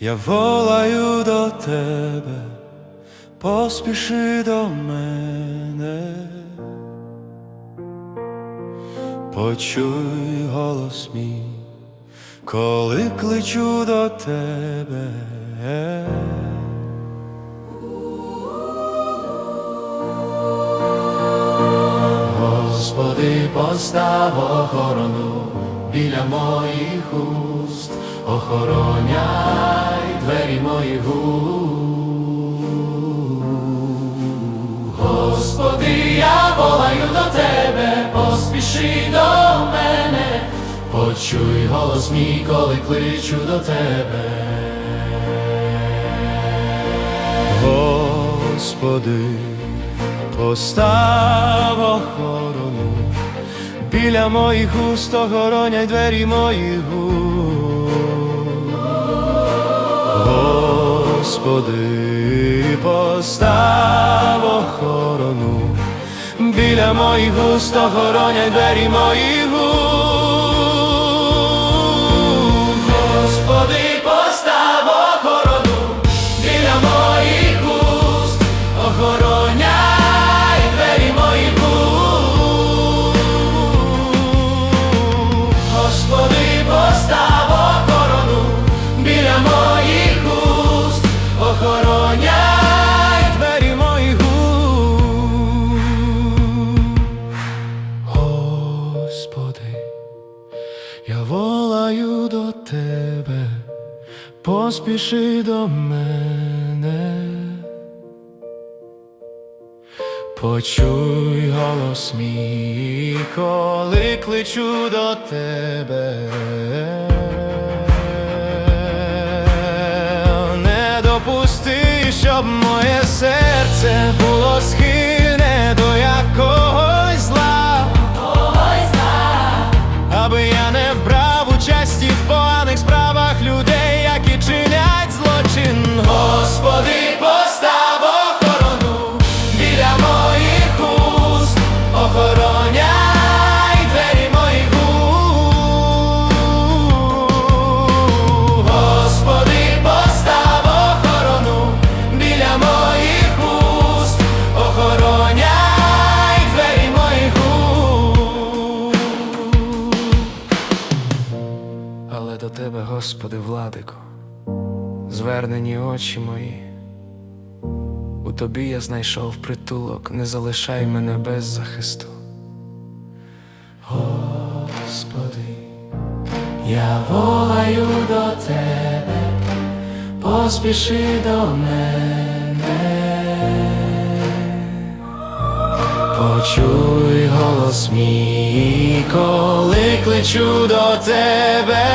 Я волаю до тебе, поспіши до мене, почуй голос мій, коли кличу до тебе. Господи, постав охорону біля моїх уст, охороняй двері моїх. Господи, я волаю до тебе, поспіши до мене, почуй голос мій, коли кличу до тебе. Господи, постав охорону біля моїх уст, охороняй двері моїх. Господи, постав охорону біля моїх уст, охороняй двері моїх тебе, поспіши до мене. Почуй голос мій, коли кличу до тебе. Не допусти, щоб моє серце тебе, Господи, владико, звернені очі мої. У тобі я знайшов притулок, не залишай мене без захисту. Господи, я волаю до тебе, поспіши до мене, почуй голос мій, коли кличу до тебе.